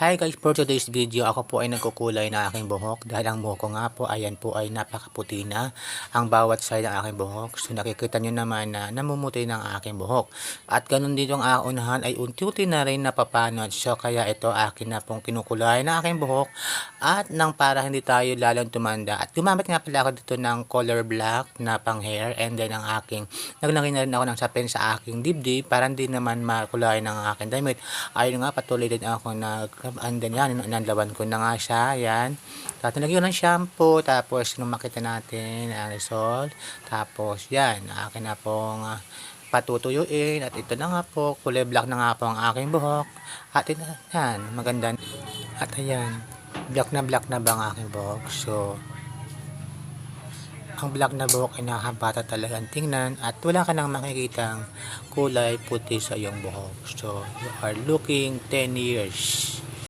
Hi guys, for today's video, ako po ay nagkukulay ng aking buhok dahil ang buhok ko nga po, ayan po ay napakaputi na ang bawat side ng aking buhok. So nakikita nyo naman na namumuti ng aking buhok. At ganun dito ang aunahan ay unti-unti na rin napapanod. So kaya ito akin na pong kinukulay ng aking buhok at nang para hindi tayo lalong tumanda. At gumamit nga pala ako dito ng color black na pang hair and then ang aking, naglagay na rin ako ng sapin sa aking dibdib para hindi naman makulay ng aking damit. Ayun nga, patuloy din ako nag and then yan, nanlaban ko na nga siya, yan. Tapos nilagyan ng shampoo, tapos nung makita natin ang result, tapos yan, akin na pong ah, patutuyuin, at ito na nga po, kulay black na nga po ang aking buhok, at ito, yan, maganda. At ayan, black na black na ba ang aking buhok, so, ang black na buhok ay nakakabata talagang tingnan at wala ka nang makikitang kulay puti sa iyong buhok. So, you are looking 10 years.